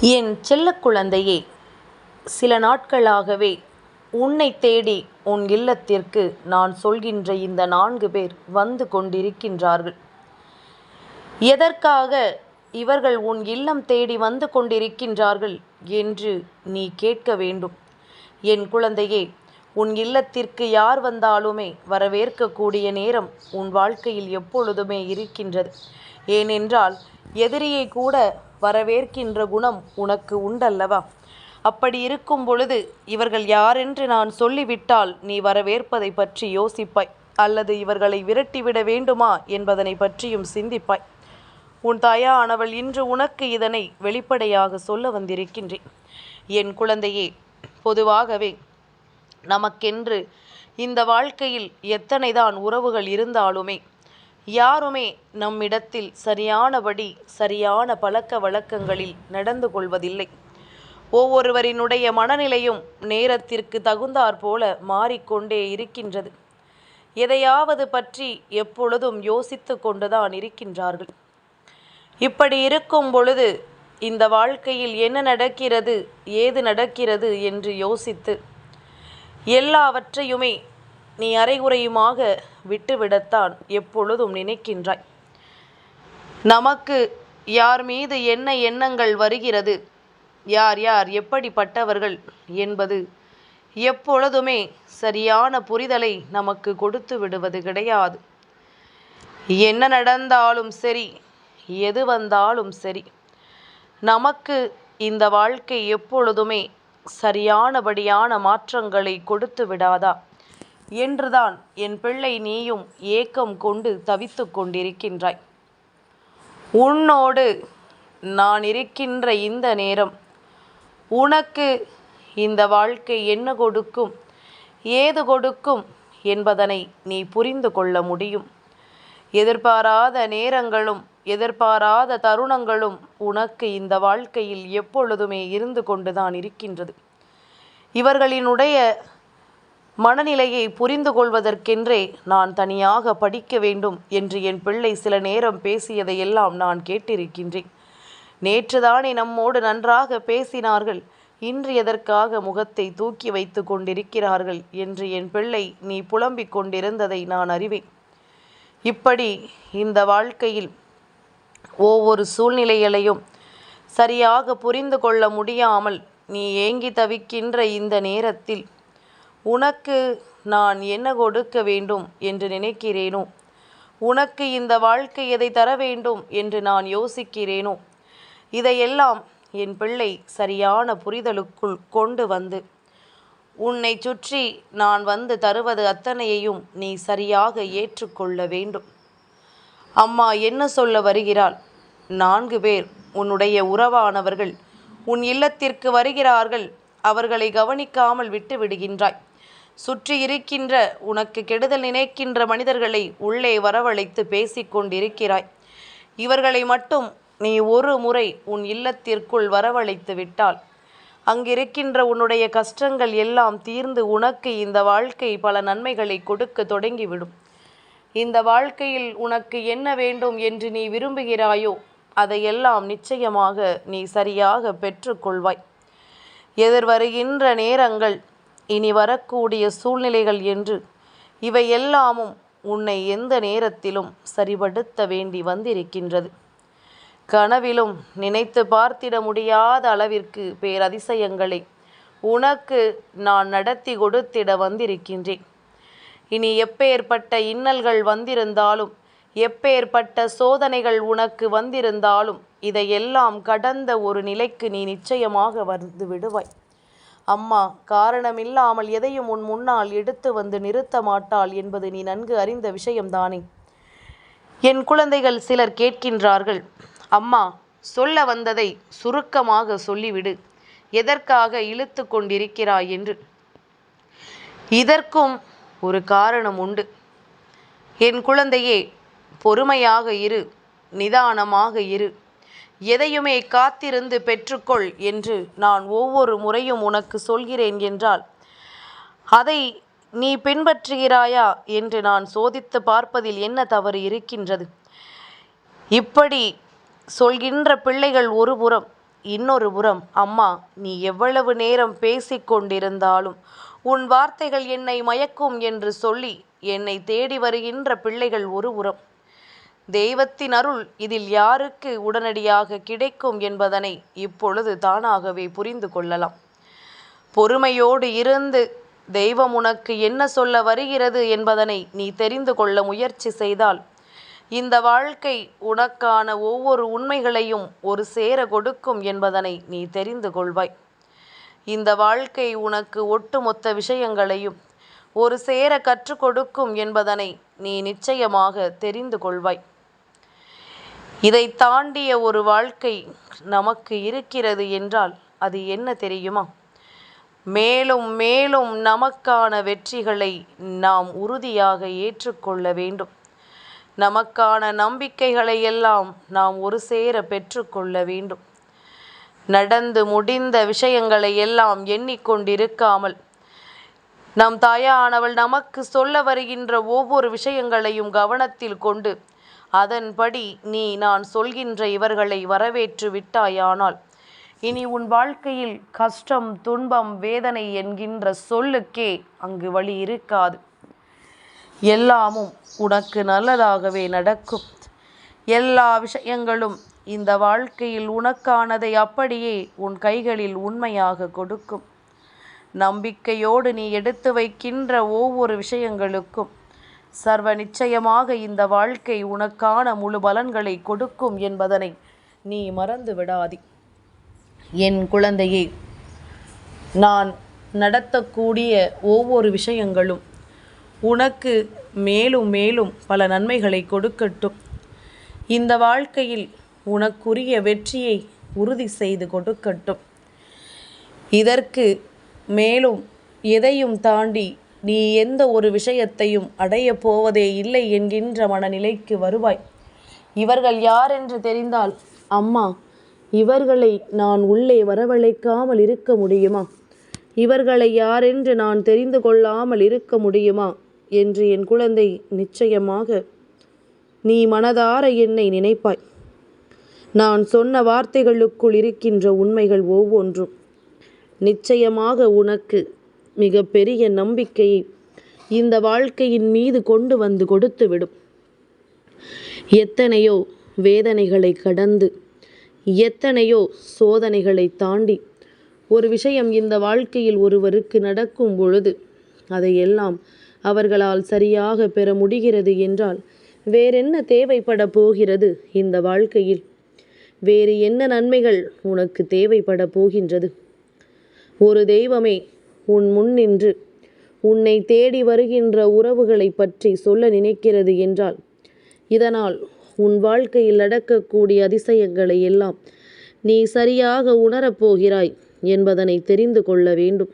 என் செல்ல குழந்தையே சில நாட்களாகவே உன்னைத் தேடி உன் இல்லத்திற்கு நான் சொல்கின்ற இந்த நான்கு பேர் வந்து கொண்டிருக்கின்றார்கள். எதற்காக இவர்கள் உன் இல்லம் தேடி வந்து கொண்டிருக்கின்றார்கள் என்று நீ கேட்க வேண்டும். என் குழந்தையே உன் இல்லத்திற்கு யார் வந்தாலுமே வரவேற்கக்கூடிய நேரம் உன் வாழ்க்கையில் எப்பொழுதுமே இருக்கின்றது. ஏனென்றால் எதிரியை கூட வரவேற்கின்ற குணம் உனக்கு உண்டல்லவா? அப்படி இருக்கும் பொழுது இவர்கள் யாரென்று நான் சொல்லிவிட்டால் நீ வரவேற்பதை பற்றி யோசிப்பாய் அல்லது இவர்களை விரட்டிவிட வேண்டுமா என்பதனை பற்றியும் சிந்திப்பாய். உன் தாயானவள் இன்று உனக்கு இதனை வெளிப்படையாக சொல்ல வந்திருக்கின்றேன். என் குழந்தையே பொதுவாகவே நமக்கென்று இந்த வாழ்க்கையில் எத்தனைதான் உறவுகள் இருந்தாலுமே யாருமே நம்மிடத்தில் சரியானபடி சரியான பழக்க வழக்கங்களில் நடந்து கொள்வதில்லை. ஒவ்வொருவரினுடைய மனநிலையும் நேரத்திற்கு தகுந்தாற் போல மாறிக்கொண்டே இருக்கின்றது. எதையாவது பற்றி எப்பொழுதும் யோசித்து கொண்டுதான் இருக்கின்றார்கள். இப்படி இருக்கும் பொழுது இந்த வாழ்க்கையில் என்ன நடக்கிறது ஏது நடக்கிறது என்று யோசித்து எல்லாவற்றையுமே நீ அரைகுறையுமாக விட்டுவிடத்தான் எப்பொழுதும் நினைக்கின்றாய். நமக்கு யார் மீது என்ன எண்ணங்கள் வருகிறது? யார் யார் எப்படிப்பட்டவர்கள் என்பது எப்பொழுதுமே சரியான புரிதலை நமக்கு கொடுத்து விடுவது கிடையாது. என்ன நடந்தாலும் சரி எது வந்தாலும் சரி நமக்கு இந்த வாழ்க்கை எப்பொழுதுமே சரியானபடியான மாற்றங்களை கொடுத்து விடாதா? என்றுதான் என் பிள்ளை நீயும் ஏக்கம் கொண்டு தவித்து கொண்டிருக்கின்றாய். உன்னோடு நான் இருக்கின்ற இந்த நேரம் உனக்கு இந்த வாழ்க்கை என்ன கொடுக்கும் ஏது கொடுக்கும் என்பதனை நீ புரிந்து கொள்ள முடியும். எதிர்பாராத நேரங்களும் எதிர்பாராத தருணங்களும் உனக்கு இந்த வாழ்க்கையில் எப்பொழுதுமே இருந்து கொண்டுதான் இருக்கின்றது. இவர்களினுடைய மனநிலையை புரிந்து கொள்வதற்கென்றே நான் தனியாக படிக்க வேண்டும் என்று என் பிள்ளை சில நேரம் பேசியதையெல்லாம் நான் கேட்டிருக்கின்றேன். நேற்றுதானே நம்மோடு நன்றாக பேசினார்கள். இன்று எதற்காக முகத்தை தூக்கி வைத்து கொண்டிருக்கிறார்கள் என்று என் பிள்ளை நீ புலம்பிக் கொண்டிருந்ததை நான் அறிவேன். இப்படி இந்த வாழ்க்கையில் ஒவ்வொரு சூழ்நிலைகளையும் சரியாக புரிந்து கொள்ள முடியாமல் நீ ஏங்கி தவிக்கின்ற இந்த நேரத்தில் உனக்கு நான் என்ன கொடுக்க வேண்டும் என்று நினைக்கிறேனோ? உனக்கு இந்த வாழ்க்கை எதை தர வேண்டும் என்று நான் யோசிக்கிறேனோ? இதையெல்லாம் என் பிள்ளை சரியான புரிதலுக்குள் கொண்டு வந்து உன்னை சுற்றி நான் வந்து தருவது அத்தனையையும் நீ சரியாக ஏற்றுக்கொள்ள வேண்டும். அம்மா என்ன சொல்ல வருகிறாள்? நான்கு பேர் உன்னுடைய உறவானவர்கள் உன் இல்லத்திற்கு வருகிறார்கள் அவர்களை கவனிக்காமல் விட்டு விடுகின்றாய். சுற்றி இருக்கின்ற உனக்கு கெடுதல் நினைக்கின்ற மனிதர்களை உள்ளே வரவழைத்து பேசிக்கொண்டிருக்கிறாய் இவர்களை மட்டும் நீ ஒரு முறை உன் இல்லத்திற்குள் வரவழைத்து விட்டால் அங்கிருக்கின்ற உன்னுடைய கஷ்டங்கள் எல்லாம் தீர்ந்து உனக்கு இந்த வாழ்க்கை பல நன்மைகளை கொடுக்க தொடங்கிவிடும். இந்த வாழ்க்கையில் உனக்கு என்ன வேண்டும் என்று நீ விரும்புகிறாயோ அதையெல்லாம் நிச்சயமாக நீ சரியாக பெற்றுக்கொள்வாய் எதிர்வருகின்ற நேரங்கள் இனி வரக்கூடிய சூழ்நிலைகள் என்று இவை எல்லாமும் உன்னை எந்த நேரத்திலும் சரிபடுத்த வேண்டி வந்திருக்கின்றது. கனவிலும் நினைத்து பார்த்திட முடியாத அளவிற்கு பேரதிசயங்களை உனக்கு நான் நடத்தி கொடுத்திட வந்திருக்கின்றேன். இனி எப்பேற்பட்ட இன்னல்கள் வந்திருந்தாலும் எப்பேற்பட்ட சோதனைகள் உனக்கு வந்திருந்தாலும் இதையெல்லாம் கடந்த ஒரு நிலைக்கு நீ நிச்சயமாக வந்து விடுவாய். அம்மா காரணமில்லாமல் எதையும் உன் முன்னால் எடுத்து வந்து நிறுத்த மாட்டாள் என்பது நீ நன்கு அறிந்த விஷயம்தானே? என் குழந்தைகள் சிலர் கேட்கின்றார்கள் அம்மா சொல்ல வந்ததை சுருக்கமாக சொல்லிவிடு. எதற்காக இழுத்து கொண்டிருக்கிறாய்? என்று. இதற்கும் ஒரு காரணம் உண்டு. என் குழந்தையே பொறுமையாக இரு நிதானமாக இரு. எதையுமே காத்திருந்து பெற்றுக்கொள் என்று நான் ஒவ்வொரு முறையும் உனக்கு சொல்கிறேன் என்றால் அதை நீ பின்பற்றுகிறாயா என்று நான் சோதித்து பார்ப்பதில் என்ன தவறு இருக்கின்றது? இப்படி சொல்கின்ற பிள்ளைகள் ஒரு புறம் இன்னொரு புறம் அம்மா நீ எவ்வளவு நேரம் பேசிக்கொண்டிருந்தாலும் உன் வார்த்தைகள் என்னை மயக்கும் என்று சொல்லி என்னை தேடி வருகின்ற பிள்ளைகள் ஒரு புறம். தெய்வத்தின் அருள் இதில் யாருக்கு உடனடியாக கிடைக்கும் என்பதனை இப்பொழுது தானாகவே புரிந்து கொள்ளலாம். பொறுமையோடு இருந்து தெய்வம் உனக்கு என்ன சொல்ல வருகிறது என்பதனை நீ தெரிந்து கொள்ள முயற்சி செய்தால் இந்த வாழ்க்கை உனக்கான ஒவ்வொரு உண்மைகளையும் ஒரு சேர கொடுக்கும் என்பதனை நீ தெரிந்து கொள்வாய். இந்த வாழ்க்கை உனக்கு ஒட்டுமொத்த விஷயங்களையும் ஒரு சேர கற்றுக் கொடுக்கும் என்பதனை நீ நிச்சயமாக தெரிந்து கொள்வாய். இதை தாண்டிய ஒரு வாழ்க்கை நமக்கு இருக்கிறது என்றால் அது என்ன தெரியுமா? மேலும் மேலும் நமக்கான வெற்றிகளை நாம் உறுதியாக ஏற்றுக்கொள்ள வேண்டும். நமக்கான நம்பிக்கைகளை எல்லாம் நாம் ஒரு சேர பெற்றுக்கொள்ள வேண்டும். நடந்து முடிந்த விஷயங்களை எல்லாம் எண்ணிக்கொண்டிருக்காமல் நம் தாயானவள் நமக்கு சொல்ல வருகின்ற ஒவ்வொரு விஷயங்களையும் கவனத்தில் கொண்டு அதன்படி நீ நான் சொல்கின்ற இவர்களை வரவேற்று விட்டாயானால் இனி உன் வாழ்க்கையில் கஷ்டம் துன்பம் வேதனை என்கின்ற சொல்லுக்கே அங்கு வழி இருக்காது. எல்லாமும் உனக்கு நல்லதாகவே நடக்கும். எல்லா விஷயங்களும் இந்த வாழ்க்கையில் உனக்கானதை அப்படியே உன் கைகளில் உண்மையாக கொடுக்கும். நம்பிக்கையோடு நீ எடுத்து வைக்கின்ற ஒவ்வொரு விஷயங்களுக்கும் சர்வ நிச்சயமாக இந்த வாழ்க்கை உனக்கான முழு பலன்களை கொடுக்கும் என்பதனை நீ மறந்து விடாதி. என் குழந்தையே நான் நடத்தக்கூடிய ஒவ்வொரு விஷயங்களும் உனக்கு மேலும் மேலும் பல நன்மைகளை கொடுக்கட்டும். இந்த வாழ்க்கையில் உனக்குரிய வெற்றியை உறுதி செய்து கொடுக்கட்டும். இதற்கு மேலும் எதையும் தாண்டி நீ எந்த ஒரு விஷயத்தையும் அடையப் போவதே இல்லை என்கின்ற மனநிலைக்கு வருவாய். இவர்கள் யார் என்று தெரிந்தால் அம்மா இவர்களை நான் உள்ளே வரவழைக்காமல் இருக்க முடியுமா? இவர்களை யாரென்று நான் தெரிந்து கொள்ளாமல் இருக்க முடியுமா? என்று என் குழந்தை நிச்சயமாக நீ மனதார என்னை நினைப்பாய். நான் சொன்ன வார்த்தைகளுக்குள் இருக்கின்ற உண்மைகள் ஒவ்வொன்றும். நிச்சயமாக உனக்கு மிக பெரிய நம்பிக்கையை இந்த வாழ்க்கையின் மீது கொண்டு வந்து கொடுத்துவிடும். எத்தனையோ வேதனைகளை கடந்து எத்தனையோ சோதனைகளை தாண்டி ஒரு விஷயம் இந்த வாழ்க்கையில் ஒருவருக்கு நடக்கும் பொழுது அதையெல்லாம் அவர்களால் சரியாக பெற முடிகிறது என்றால் வேறென்ன தேவைப்பட போகிறது இந்த வாழ்க்கையில்? வேறு என்ன நன்மைகள் உனக்கு தேவைப்பட போகின்றது? ஒரு தெய்வமே உன் முன் நின்று. உன்னை தேடி வருகின்ற உறவுகளை பற்றி சொல்ல நினைக்கிறது என்றால் இதனால் உன் வாழ்க்கையில் நடக்கக்கூடிய அதிசயங்களை எல்லாம் நீ சரியாக உணரப்போகிறாய் என்பதனை தெரிந்து கொள்ள வேண்டும்.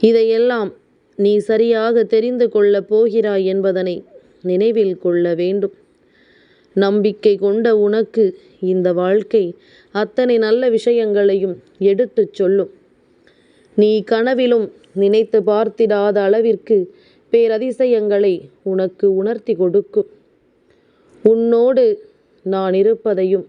இதையெல்லாம் நீ சரியாக தெரிந்து கொள்ளப் போகிறாய் என்பதனை நினைவில் கொள்ள வேண்டும். நம்பிக்கை கொண்ட உனக்கு இந்த வாழ்க்கை அத்தனை நல்ல விஷயங்களையும் எடுத்துச் சொல்லும். நீ கனவிலும் நினைத்து பார்த்திடாத அளவிற்கு பேரதிசயங்களை உனக்கு உணர்த்தி கொடுக்கும். உன்னோடு நான் இருப்பதையும்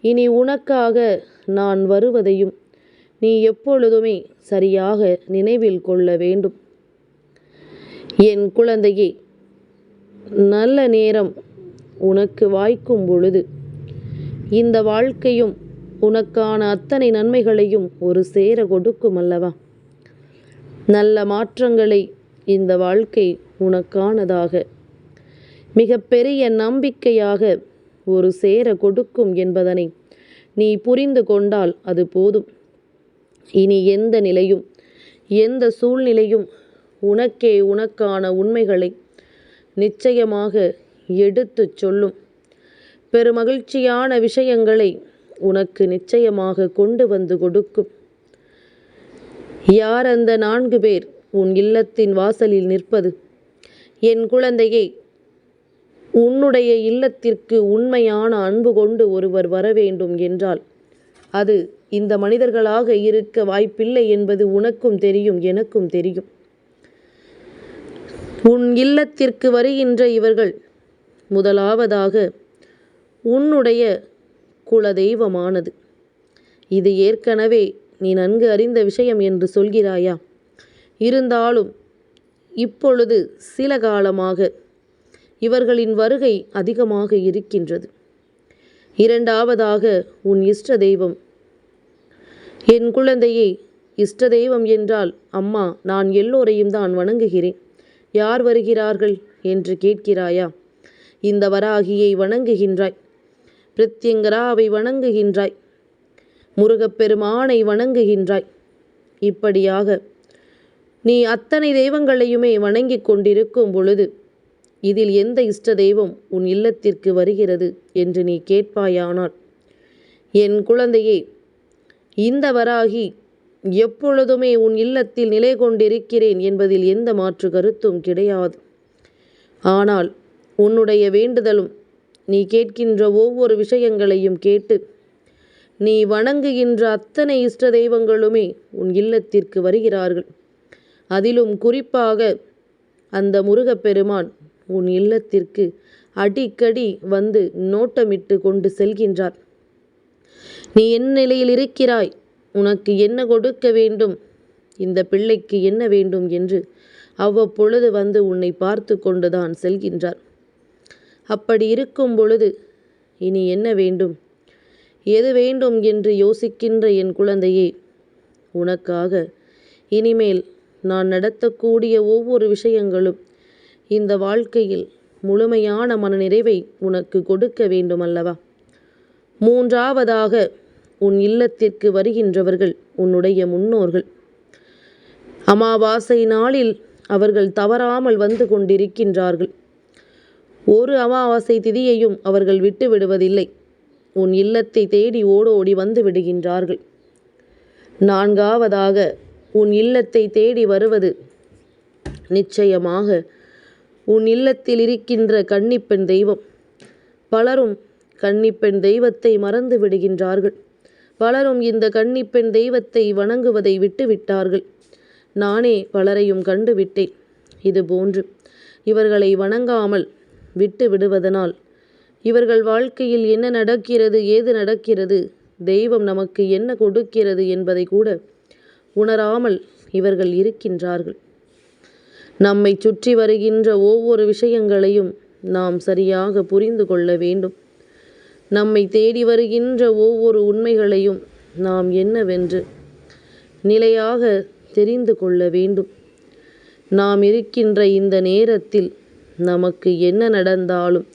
இனி உனக்காக நான் வருவதையும் நீ எப்பொழுதுமே சரியாக நினைவில் கொள்ள வேண்டும். என் குழந்தையே நல்ல நேரம் உனக்கு வாய்க்கும் பொழுது இந்த வாழ்க்கையும் உனக்கான அத்தனை நன்மைகளையும் ஒரு சேர கொடுக்கும் அல்லவா நல்ல மாற்றங்களை இந்த வாழ்க்கை உனக்கானதாக மிகப்பெரிய நம்பிக்கையாக ஒரு சேர கொடுக்கும் என்பதனை நீ புரிந்து கொண்டால் அது போதும். இனி எந்த நிலையும் எந்த சூழ்நிலையும் உனக்கே உனக்கான உண்மைகளை நிச்சயமாக எடுத்துச் சொல்லும். பெருமகிழ்ச்சியான விஷயங்களை உனக்கு நிச்சயமாக கொண்டு வந்து கொடுக்கும். யார் அந்த நான்கு பேர் உன் இல்லத்தின் வாசலில் நிற்பது? என் குழந்தையே உன்னுடைய இல்லத்திற்கு உண்மையான அன்பு கொண்டு ஒருவர் வர வேண்டும் என்றால் அது இந்த மனிதர்களாக இருக்க வாய்ப்பில்லை என்பது உனக்கும் தெரியும் எனக்கும் தெரியும். உன் இல்லத்திற்கு வருகின்ற இவர்கள் முதலாவதாக உன்னுடைய குலதெய்வமானது. இது ஏற்கனவே நீ நன்கு அறிந்த விஷயம் என்று சொல்கிறாயா? இருந்தாலும் இப்பொழுது சில காலமாக இவர்களின் வருகை அதிகமாக இருக்கின்றது. இரண்டாவதாக உன் இஷ்ட தெய்வம். என் குழந்தையே இஷ்ட தெய்வம் என்றால் அம்மா நான் எல்லோரையும் தான் வணங்குகிறேன். யார் வருகிறார்கள்? என்று கேட்கிறாயா? இந்த வராகியை வணங்குகின்றாய். பிரித்யங்கராவை வணங்குகின்றாய். முருகப்பெருமானை வணங்குகின்றாய். இப்படியாக நீ அத்தனை தெய்வங்களையுமே வணங்கிக் கொண்டிருக்கும் பொழுது இதில் எந்த இஷ்ட தெய்வம் உன் இல்லத்திற்கு வருகிறது என்று நீ கேட்பாயானால் என் குழந்தையே இந்த வராகி எப்பொழுதுமே உன் இல்லத்தில் நிலை கொண்டிருக்கிறேன் என்பதில் எந்த மாற்று கருத்தும் கிடையாது. ஆனால் உன்னுடைய வேண்டுதலும் நீ கேட்கின்ற ஒவ்வொரு விஷயங்களையும் கேட்டு நீ வணங்குகின்ற அத்தனை இஷ்ட தெய்வங்களுமே உன் இல்லத்திற்கு வருகிறார்கள். அதிலும் குறிப்பாக அந்த முருகப்பெருமான் உன் இல்லத்திற்கு அடிக்கடி வந்து நோட்டமிட்டு கொண்டு செல்கின்றார். நீ என் நிலையில் இருக்கிறாய் உனக்கு என்ன கொடுக்க வேண்டும் இந்த பிள்ளைக்கு என்ன வேண்டும் என்று அவ்வப்பொழுது வந்து உன்னை பார்த்து கொண்டுதான் செல்கின்றார். அப்படி இருக்கும் பொழுது இனி என்ன வேண்டும்? எது வேண்டும் என்று யோசிக்கின்ற என் குழந்தையே உனக்காக இனிமேல் நான் நடத்தக்கூடிய ஒவ்வொரு விஷயங்களும் இந்த வாழ்க்கையில் முழுமையான மனநிறைவை உனக்கு கொடுக்க வேண்டும் அல்லவா மூன்றாவதாக உன் இல்லத்திற்கு வருகின்றவர்கள் உன்னுடைய முன்னோர்கள். அமாவாசை நாளில் அவர்கள் தவறாமல் வந்து கொண்டிருக்கின்றார்கள். ஒரு அமாவாசை திதியையும் அவர்கள் விட்டு விடுவதில்லை. உன் இல்லத்தை தேடி ஓடோடி வந்து விடுகின்றார்கள். நான்காவதாக உன் இல்லத்தை தேடி வருவது. நிச்சயமாக உன் இல்லத்தில் இருக்கின்ற கன்னிப்பெண் தெய்வம். பலரும் கன்னிப்பெண் தெய்வத்தை மறந்து விடுகின்றார்கள். பலரும் இந்த கன்னிப்பெண் தெய்வத்தை வணங்குவதை விட்டுவிட்டார்கள். நானே பலரையும் கண்டுவிட்டேன் இதுபோன்று இவர்களை வணங்காமல் விட்டு விடுவதனால். இவர்கள் வாழ்க்கையில் என்ன நடக்கிறது ஏது நடக்கிறது தெய்வம் நமக்கு என்ன கொடுக்கிறது என்பதை கூட உணராமல் இவர்கள் இருக்கின்றார்கள். நம்மை சுற்றி வருகின்ற ஒவ்வொரு விஷயங்களையும் நாம் சரியாக புரிந்து கொள்ள வேண்டும். நம்மை தேடி வருகின்ற ஒவ்வொரு உண்மைகளையும் நாம் என்னவென்று நிலையாக தெரிந்து கொள்ள வேண்டும். நாம் இருக்கின்ற இந்த நேரத்தில் நமக்கு என்ன நடந்தாலும்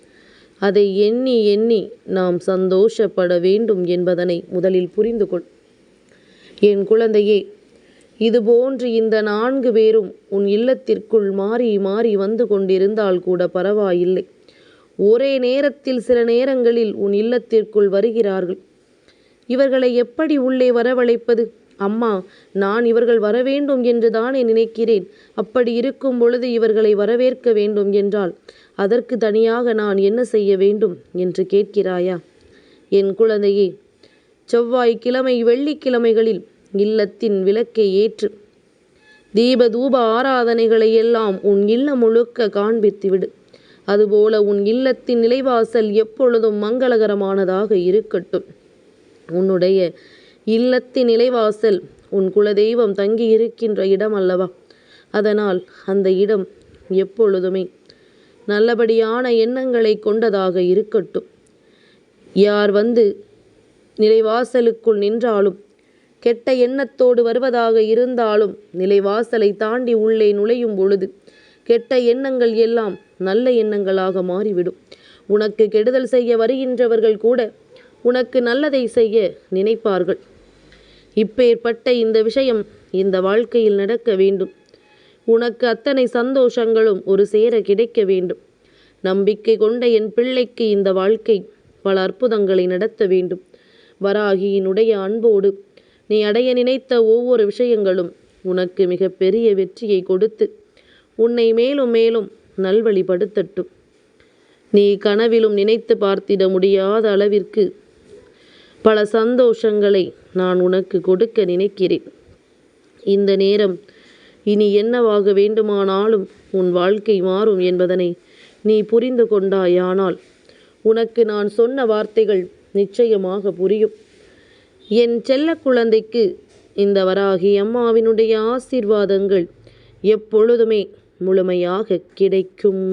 அதை எண்ணி எண்ணி நாம் சந்தோஷப்பட வேண்டும் என்பதனை முதலில் புரிந்து கொள் என் குழந்தையே இதுபோன்று இந்த நான்கு பேரும் உன் இல்லத்திற்குள் மாறி மாறி வந்து கொண்டிருந்தால் கூட பரவாயில்லை. ஒரே நேரத்தில் சில நேரங்களில் உன் இல்லத்திற்குள் வருகிறார்கள். இவர்களை எப்படி உள்ளே வரவழைப்பது? அம்மா நான் இவர்கள் வரவேண்டும் என்று தானே நினைக்கிறேன். அப்படி இருக்கும் பொழுது இவர்களை வரவேற்க வேண்டும் என்றால் அதற்கு தனியாக நான் என்ன செய்ய வேண்டும் என்று கேட்கிறாயா? என் குழந்தையே செவ்வாய் கிழமை வெள்ளிக்கிழமைகளில் இல்லத்தின் விளக்கை ஏற்று தீப தூப ஆராதனைகளை எல்லாம் உன் இல்லம் முழுக்க காண்பித்துவிடு அதுபோல உன் இல்லத்தின் நிலைவாசல் எப்பொழுதும் மங்களகரமானதாக இருக்கட்டும். உன்னுடைய இல்லத்தின் நிலைவாசல் உன் குலதெய்வம் தங்கி இருக்கின்ற இடம் அல்லவா? அதனால் அந்த இடம் எப்பொழுதுமே நல்லபடியான எண்ணங்களை கொண்டதாக இருக்கட்டும். யார் வந்து நிலைவாசலுக்குள் நின்றாலும் கெட்ட எண்ணத்தோடு வருவதாக இருந்தாலும் நிலைவாசலை தாண்டி உள்ளே நுழையும் பொழுது கெட்ட எண்ணங்கள் எல்லாம் நல்ல எண்ணங்களாக மாறிவிடும். உனக்கு கெடுதல் செய்ய வருகின்றவர்கள் கூட உனக்கு நல்லதை செய்ய நினைப்பார்கள். இப்பேற்பட்ட இந்த விஷயம் இந்த வாழ்க்கையில் நடக்க வேண்டும். உனக்கு அத்தனை சந்தோஷங்களும் ஒரு சேர கிடைக்க வேண்டும். நம்பிக்கை கொண்ட என் பிள்ளைக்கு இந்த வாழ்க்கை பல அற்புதங்களை நடத்த வேண்டும். வராகியினுடைய அன்போடு நீ அடைய நினைத்த ஒவ்வொரு விஷயங்களும் உனக்கு மிக பெரிய வெற்றியை கொடுத்து உன்னை மேலும் மேலும் நல்வழிப்படுத்தட்டும். நீ கனவிலும் நினைத்து பார்த்திட முடியாத அளவிற்கு பல சந்தோஷங்களை நான் உனக்கு கொடுக்க நினைக்கிறேன். இந்த நேரம் இனி என்னவாக வேண்டுமானாலும் உன் வாழ்க்கை மாறும் என்பதனை நீ புரிந்து கொண்டாயானால் உனக்கு நான் சொன்ன வார்த்தைகள் நிச்சயமாக புரியும். என் செல்ல குழந்தைக்கு இந்த வராகி அம்மாவினுடைய ஆசீர்வாதங்கள் எப்பொழுதுமே முழுமையாக கிடைக்கும்.